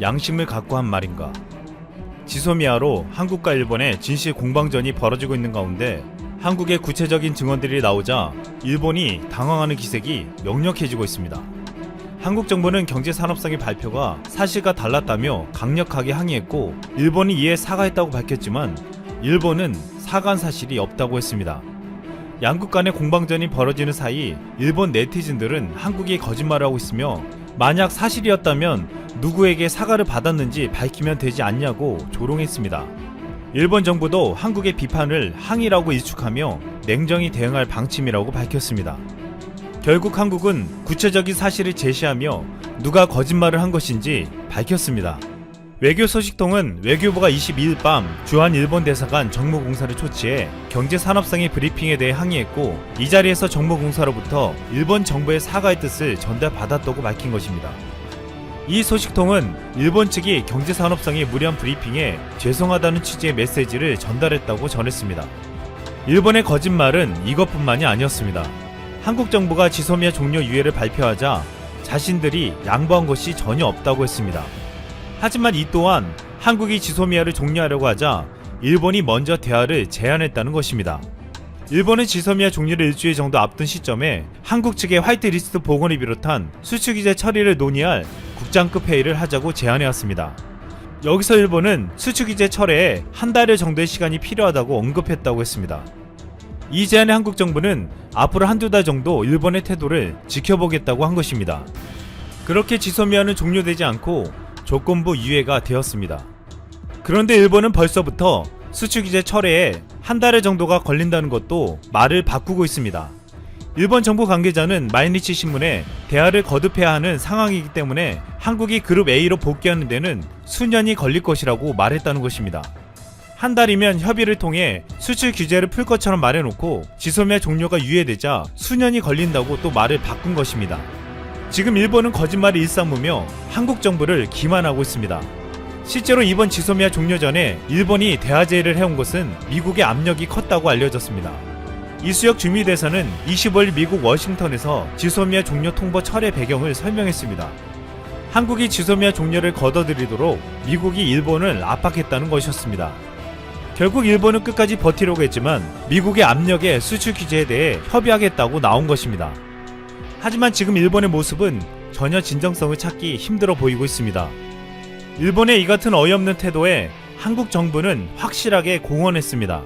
양심을 갖고 한 말인가? 지소미아로 한국과 일본의 진실 공방전이 벌어지고 있는 가운데 한국의 구체적인 증언들이 나오자 일본이 당황하는 기색이 역력해지고 있습니다. 한국 정부는 경제산업성의 발표가 사실과 달랐다며 강력하게 항의했고 일본이 이에 사과했다고 밝혔지만 일본은 사과한 사실이 없다고 했습니다. 양국 간의 공방전이 벌어지는 사이 일본 네티즌들은 한국이 거짓말을 하고 있으며 만약 사실이었다면 누구에게 사과를 받았는지 밝히면 되지 않냐고 조롱했습니다. 일본 정부도 한국의 비판을 항의라고 일축하며 냉정히 대응할 방침이라고 밝혔습니다. 결국 한국은 구체적인 사실을 제시하며 누가 거짓말을 한 것인지 밝혔습니다. 외교 소식통은 외교부가 22일 밤 주한 일본 대사관 정무공사를 초치해 경제산업성의 브리핑에 대해 항의했고 이 자리에서 정무공사로부터 일본 정부의 사과의 뜻을 전달받았다고 밝힌 것입니다. 이 소식통은 일본 측이 경제산업성의 무리한 브리핑에 죄송하다는 취지의 메시지를 전달했다고 전했습니다. 일본의 거짓말은 이것뿐만이 아니었습니다. 한국 정부가 지소미아 종료 유예를 발표하자 자신들이 양보한 것이 전혀 없다고 했습니다. 하지만 이 또한 한국이 지소미아를 종료하려고 하자 일본이 먼저 대화를 제안했다는 것입니다. 일본은 지소미아 종료를 일주일 정도 앞둔 시점에 한국 측의 화이트리스트 복원을 비롯한 수출 규제 처리를 논의할 국장급 회의를 하자고 제안해왔습니다. 여기서 일본은 수출 규제 철회에 한달 정도의 시간이 필요하다고 언급했다고 했습니다. 이 제안에 한국 정부는 앞으로 한두 달 정도 일본의 태도를 지켜보겠다고 한 것입니다. 그렇게 지소미아는 종료되지 않고 조건부 유예가 되었습니다. 그런데 일본은 벌써부터 수출 규제 철회에 한달 정도가 걸린다는 것도 말을 바꾸고 있습니다. 일본 정부 관계자는 마이니치 신문에 대화를 거듭해야 하는 상황이기 때문에 한국이 그룹 A로 복귀하는 데는 수년이 걸릴 것이라고 말했다는 것입니다. 한 달이면 협의를 통해 수출 규제를 풀 것처럼 말해놓고 지소미아 종료가 유예되자 수년이 걸린다고 또 말을 바꾼 것입니다. 지금 일본은 거짓말이 일상무며 한국 정부를 기만하고 있습니다. 실제로 이번 지소미아 종료 전에 일본이 대화 제의를 해온 것은 미국의 압력이 컸다고 알려졌습니다. 이수혁 주미대사는 25일 미국 워싱턴에서 지소미아 종료 통보 철회 배경을 설명했습니다. 한국이 지소미아 종료를 거둬들이도록 미국이 일본을 압박했다는 것이었습니다. 결국 일본은 끝까지 버티려고 했지만 미국의 압력에 수출 규제에 대해 협의하겠다고 나온 것입니다. 하지만 지금 일본의 모습은 전혀 진정성을 찾기 힘들어 보이고 있습니다. 일본의 이 같은 어이없는 태도에 한국 정부는 확실하게 공언했습니다.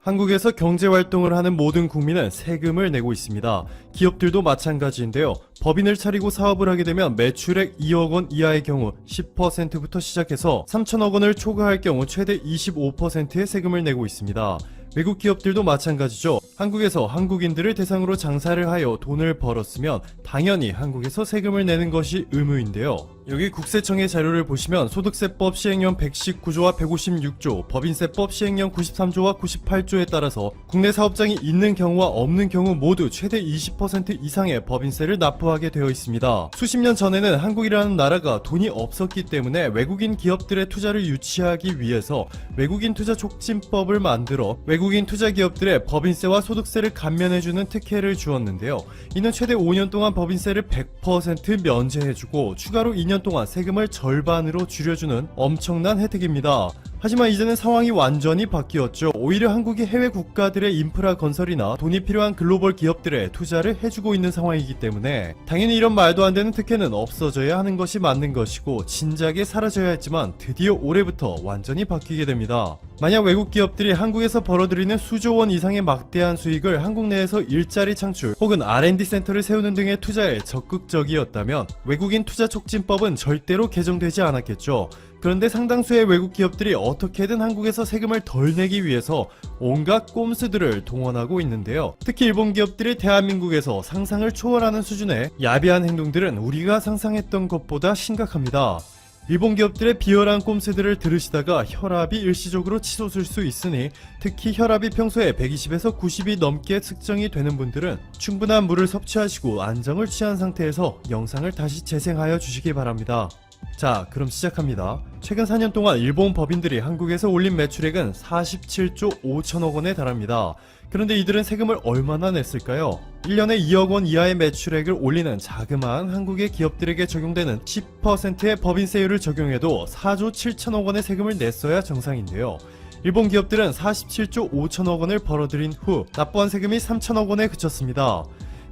한국에서 경제 활동을 하는 모든 국민은 세금을 내고 있습니다. 기업들도 마찬가지인데요. 법인을 차리고 사업을 하게 되면 매출액 2억 원 이하의 경우 10%부터 시작해서 3천억 원을 초과할 경우 최대 25%의 세금을 내고 있습니다. 외국 기업들도 마찬가지죠. 한국에서 한국인들을 대상으로 장사를 하여 돈을 벌었으면 당연히 한국에서 세금을 내는 것이 의무인데요. 여기 국세청의 자료를 보시면 소득세법 시행령 119조와 156조, 법인세법 시행령 93조와 98조에 따라서 국내 사업장이 있는 경우와 없는 경우 모두 최대 20% 이상의 법인세를 납부하게 되어 있습니다. 수십 년 전에는 한국이라는 나라가 돈이 없었기 때문에 외국인 기업들의 투자를 유치하기 위해서 외국인 투자 촉진법을 만들어 외국인 투자 기업들의 법인세와 소득세를 감면해주는 특혜를 주었는데요. 이는 최대 5년 동안 법인세를 100% 면제해주고 추가로 2년 동안 세금을 절반으로 줄여주는 엄청난 혜택입니다. 하지만 이제는 상황이 완전히 바뀌었죠. 오히려 한국이 해외 국가들의 인프라 건설이나 돈이 필요한 글로벌 기업들에 투자를 해주고 있는 상황이기 때문에 당연히 이런 말도 안 되는 특혜는 없어져야 하는 것이 맞는 것이고 진작에 사라져야 했지만 드디어 올해부터 완전히 바뀌게 됩니다. 만약 외국 기업들이 한국에서 벌어들이는 수조 원 이상의 막대한 수익을 한국 내에서 일자리 창출 혹은 R&D 센터를 세우는 등의 투자에 적극적이었다면 외국인 투자 촉진법은 절대로 개정되지 않았겠죠. 그런데 상당수의 외국 기업들이 어떻게든 한국에서 세금을 덜 내기 위해서 온갖 꼼수들을 동원하고 있는데요. 특히 일본 기업들이 대한민국에서 상상을 초월하는 수준의 야비한 행동들은 우리가 상상했던 것보다 심각합니다. 일본 기업들의 비열한 꼼수들을 들으시다가 혈압이 일시적으로 치솟을 수 있으니 특히 혈압이 평소에 120에서 90이 넘게 측정이 되는 분들은 충분한 물을 섭취하시고 안정을 취한 상태에서 영상을 다시 재생하여 주시기 바랍니다. 자, 그럼 시작합니다. 최근 4년 동안 일본 법인들이 한국에서 올린 매출액은 47조 5천억 원에 달합니다. 그런데 이들은 세금을 얼마나 냈을까요? 1년에 2억 원 이하의 매출액을 올리는 자그마한 한국의 기업들에게 적용되는 10%의 법인세율을 적용해도 4조 7천억 원의 세금을 냈어야 정상인데요. 일본 기업들은 47조 5천억 원을 벌어들인 후 납부한 세금이 3천억 원에 그쳤습니다.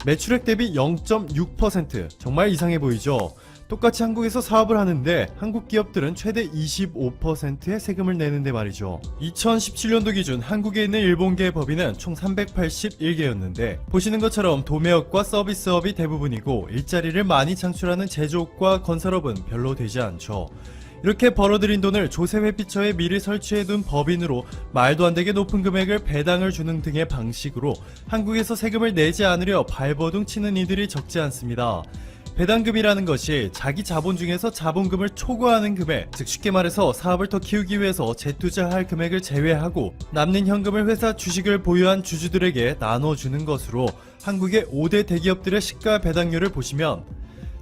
매출액 대비 0.6% 정말 이상해 보이죠. 똑같이 한국에서 사업을 하는데 한국 기업들은 최대 25%의 세금을 내는데 말이죠. 2017년도 기준 한국에 있는 일본계 법인은 총 381개였는데 보시는 것처럼 도매업과 서비스업이 대부분이고 일자리를 많이 창출하는 제조업과 건설업은 별로 되지 않죠. 이렇게 벌어들인 돈을 조세 회피처에 미리 설치해둔 법인으로 말도 안 되게 높은 금액을 배당을 주는 등의 방식으로 한국에서 세금을 내지 않으려 발버둥 치는 이들이 적지 않습니다. 배당금이라는 것이 자기 자본 중에서 자본금을 초과하는 금액, 즉 쉽게 말해서 사업을 더 키우기 위해서 재투자할 금액을 제외하고 남는 현금을 회사 주식을 보유한 주주들에게 나눠주는 것으로 한국의 5대 대기업들의 시가 배당률을 보시면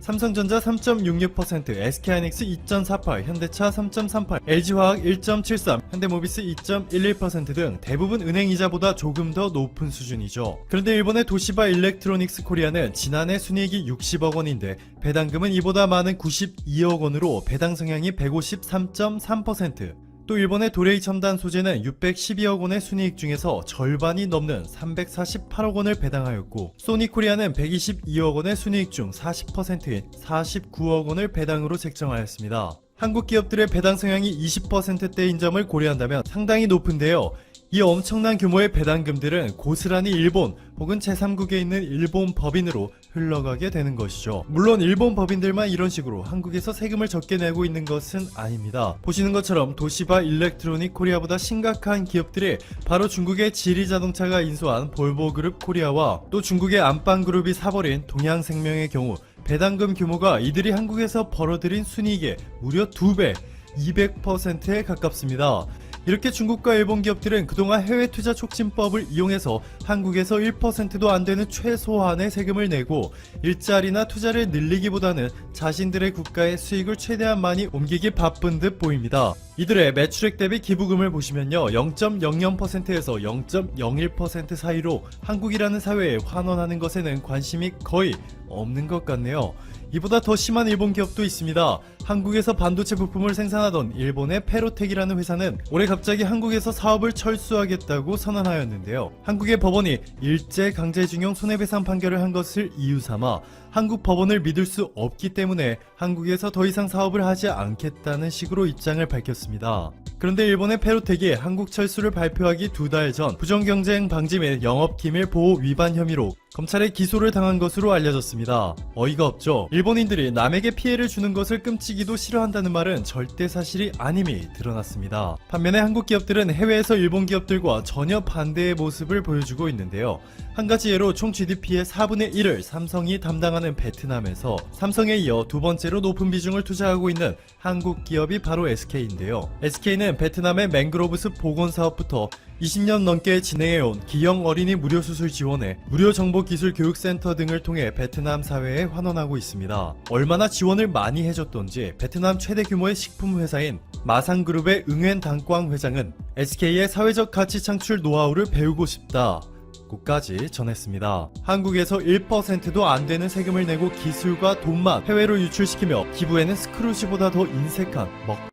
삼성전자 3.66%, SK하이닉스 2.48, 현대차 3.38, LG화학 1.73, 현대모비스 2.11%등 대부분 은행 이자보다 조금 더 높은 수준이죠. 그런데 일본의 도시바 일렉트로닉스 코리아는 지난해 순이익이 60억 원인데 배당금은 이보다 많은 92억 원으로 배당 성향이 153.3%. 또 일본의 도레이 첨단 소재는 612억 원의 순이익 중에서 절반이 넘는 348억 원을 배당하였고 소니 코리아는 122억 원의 순이익 중 40%인 49억 원을 배당으로 책정하였습니다. 한국 기업들의 배당 성향이 20%대인 점을 고려한다면 상당히 높은데요. 이 엄청난 규모의 배당금들은 고스란히 일본 혹은 제3국에 있는 일본 법인으로 흘러가게 되는 것이죠. 물론 일본 법인들만 이런 식으로 한국에서 세금을 적게 내고 있는 것은 아닙니다. 보시는 것처럼 도시바 일렉트로닉 코리아보다 심각한 기업들이 바로 중국의 지리자동차가 인수한 볼보그룹 코리아와 또 중국의 안방그룹이 사버린 동양생명의 경우 배당금 규모가 이들이 한국에서 벌어들인 순이익의 무려 2배, 200%에 가깝습니다. 이렇게 중국과 일본 기업들은 그동안 해외 투자 촉진법을 이용해서 한국에서 1%도 안 되는 최소한의 세금을 내고 일자리나 투자를 늘리기보다는 자신들의 국가의 수익을 최대한 많이 옮기기 바쁜 듯 보입니다. 이들의 매출액 대비 기부금을 보시면요. 0.00%에서 0.01% 사이로 한국이라는 사회에 환원하는 것에는 관심이 거의 없는 것 같네요. 이보다 더 심한 일본 기업도 있습니다. 한국에서 반도체 부품을 생산하던 일본의 페로텍이라는 회사는 올해 갑자기 한국에서 사업을 철수하겠다고 선언하였는데요. 한국의 법원이 일제 강제징용 손해배상 판결을 한 것을 이유 삼아 한국 법원을 믿을 수 없기 때문에 한국에서 더 이상 사업을 하지 않겠다는 식으로 입장을 밝혔습니다. 그런데 일본의 페로텍이 한국 철수를 발표하기 두 달 전 부정경쟁 방지 및 영업기밀 보호 위반 혐의로 검찰에 기소를 당한 것으로 알려졌습니다. 어이가 없죠. 일본인들이 남에게 피해를 주는 것을 끔찍이도 싫어한다는 말은 절대 사실이 아님이 드러났습니다. 반면에 한국 기업들은 해외에서 일본 기업들과 전혀 반대의 모습을 보여주고 있는데요. 한 가지 예로 총 GDP의 4분의 1을 삼성이 담당하는 베트남에서 삼성에 이어 두 번째로 높은 비중을 투자하고 있는 한국 기업이 바로 SK인데요. SK는 베트남의 맹그로브스 복원 사업부터 20년 넘게 진행해온 기형 어린이 무료 수술 지원에 무료 정보 기술 교육센터 등을 통해 베트남 사회에 환원하고 있습니다. 얼마나 지원을 많이 해줬던지 베트남 최대 규모의 식품 회사인 마상그룹의 응웬 당광 회장은 SK의 사회적 가치 창출 노하우를 배우고 싶다. 고까지 전했습니다. 한국에서 1%도 안 되는 세금을 내고 기술과 돈만 해외로 유출시키며 기부에는 스크루시보다 더 인색한 먹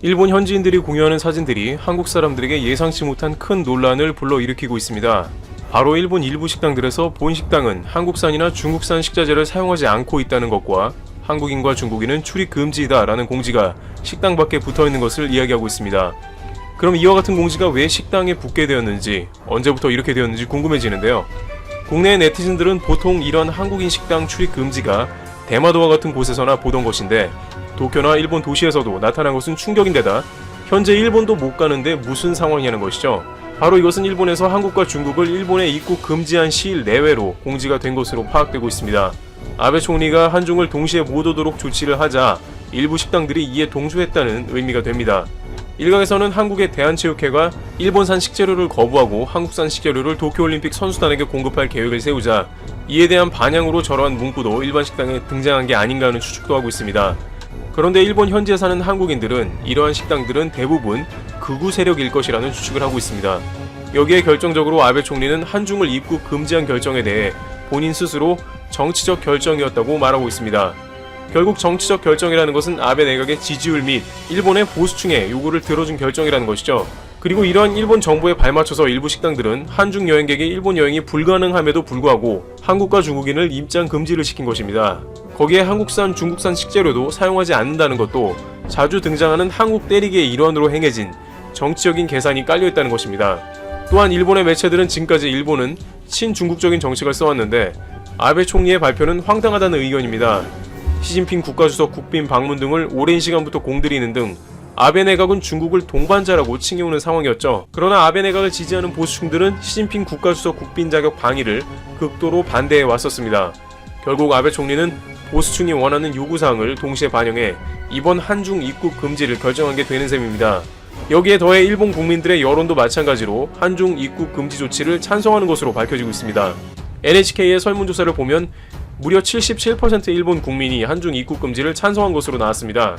일본 현지인들이 공유하는 사진들이 한국 사람들에게 예상치 못한 큰 논란을 불러일으키고 있습니다. 바로 일본 일부 식당들에서 본 식당은 한국산이나 중국산 식자재를 사용하지 않고 있다는 것과 한국인과 중국인은 출입 금지이다 라는 공지가 식당 밖에 붙어 있는 것을 이야기하고 있습니다. 그럼 이와 같은 공지가 왜 식당에 붙게 되었는지, 언제부터 이렇게 되었는지 궁금해지는데요. 국내 네티즌들은 보통 이런 한국인 식당 출입 금지가 대마도와 같은 곳에서나 보던 것인데 도쿄나 일본 도시에서도 나타난 것은 충격인데다 현재 일본도 못 가는데 무슨 상황이냐는 것이죠. 바로 이것은 일본에서 한국과 중국을 일본에 입국 금지한 시일 내외로 공지가 된 것으로 파악되고 있습니다. 아베 총리가 한중을 동시에 못 오도록 조치를 하자 일부 식당들이 이에 동조했다는 의미가 됩니다. 일각에서는 한국의 대한체육회가 일본산 식재료를 거부하고 한국산 식재료를 도쿄올림픽 선수단에게 공급할 계획을 세우자 이에 대한 반향으로 저러한 문구도 일반 식당에 등장한 게 아닌가 하는 추측도 하고 있습니다. 그런데 일본 현지에 사는 한국인들은 이러한 식당들은 대부분 극우 세력일 것이라는 추측을 하고 있습니다. 여기에 결정적으로 아베 총리는 한중을 입국 금지한 결정에 대해 본인 스스로 정치적 결정이었다고 말하고 있습니다. 결국 정치적 결정이라는 것은 아베 내각의 지지율 및 일본의 보수층의 요구를 들어준 결정이라는 것이죠. 그리고 이러한 일본 정부에 발맞춰서 일부 식당들은 한중 여행객의 일본 여행이 불가능함에도 불구하고 한국과 중국인을 입장 금지를 시킨 것입니다. 거기에 한국산, 중국산 식재료도 사용하지 않는다는 것도 자주 등장하는 한국 때리기의 일환으로 행해진 정치적인 계산이 깔려있다는 것입니다. 또한 일본의 매체들은 지금까지 일본은 친중국적인 정책을 써왔는데 아베 총리의 발표는 황당하다는 의견입니다. 시진핑 국가주석 국빈 방문 등을 오랜 시간부터 공들이는 등 아베 내각은 중국을 동반자라고 칭해오는 상황이었죠. 그러나 아베 내각을 지지하는 보수층들은 시진핑 국가주석 국빈 자격 방위를 극도로 반대해 왔었습니다. 결국 아베 총리는 보수층이 원하는 요구사항을 동시에 반영해 이번 한중 입국 금지를 결정하게 되는 셈입니다. 여기에 더해 일본 국민들의 여론도 마찬가지로 한중 입국 금지 조치를 찬성하는 것으로 밝혀지고 있습니다. NHK의 설문조사를 보면 무려 77% 일본 국민이 한중 입국 금지를 찬성한 것으로 나왔습니다.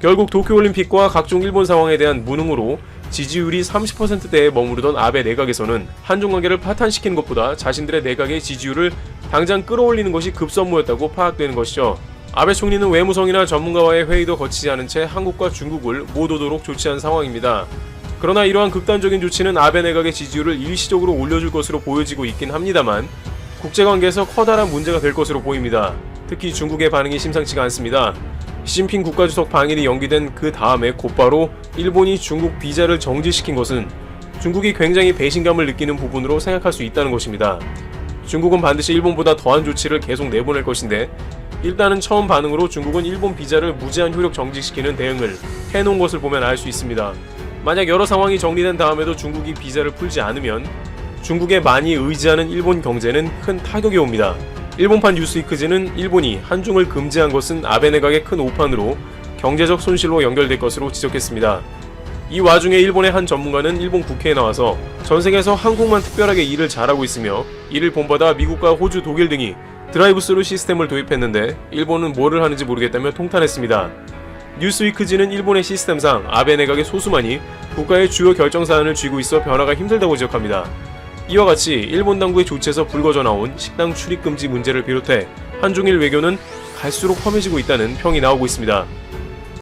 결국 도쿄올림픽과 각종 일본 상황에 대한 무능으로 지지율이 30%대에 머무르던 아베 내각에서는 한중 관계를 파탄시키는 것보다 자신들의 내각의 지지율을 당장 끌어올리는 것이 급선무였다고 파악되는 것이죠. 아베 총리는 외무성이나 전문가와의 회의도 거치지 않은 채 한국과 중국을 못 오도록 조치한 상황입니다. 그러나 이러한 극단적인 조치는 아베 내각의 지지율을 일시적으로 올려줄 것으로 보여지고 있긴 합니다만 국제관계에서 커다란 문제가 될 것으로 보입니다. 특히 중국의 반응이 심상치가 않습니다. 시진핑 국가주석 방일이 연기된 그 다음에 곧바로 일본이 중국 비자를 정지시킨 것은 중국이 굉장히 배신감을 느끼는 부분으로 생각할 수 있다는 것입니다. 중국은 반드시 일본보다 더한 조치를 계속 내보낼 것인데 일단은 처음 반응으로 중국은 일본 비자를 무제한 효력 정지시키는 대응을 해놓은 것을 보면 알 수 있습니다. 만약 여러 상황이 정리된 다음에도 중국이 비자를 풀지 않으면 중국에 많이 의지하는 일본 경제는 큰 타격이 옵니다. 일본판 뉴스위크지는 일본이 한중을 금지한 것은 아베 내각의 큰 오판으로 경제적 손실로 연결될 것으로 지적했습니다. 이 와중에 일본의 한 전문가는 일본 국회에 나와서 전 세계에서 한국만 특별하게 일을 잘하고 있으며 이를 본받아 미국과 호주, 독일 등이 드라이브스루 시스템을 도입했는데 일본은 뭐를 하는지 모르겠다며 통탄했습니다. 뉴스위크지는 일본의 시스템상 아베 내각의 소수만이 국가의 주요 결정 사안을 쥐고 있어 변화가 힘들다고 지적합니다. 이와 같이 일본 당국의 조치에서 불거져 나온 식당 출입 금지 문제를 비롯해 한중일 외교는 갈수록 험해지고 있다는 평이 나오고 있습니다.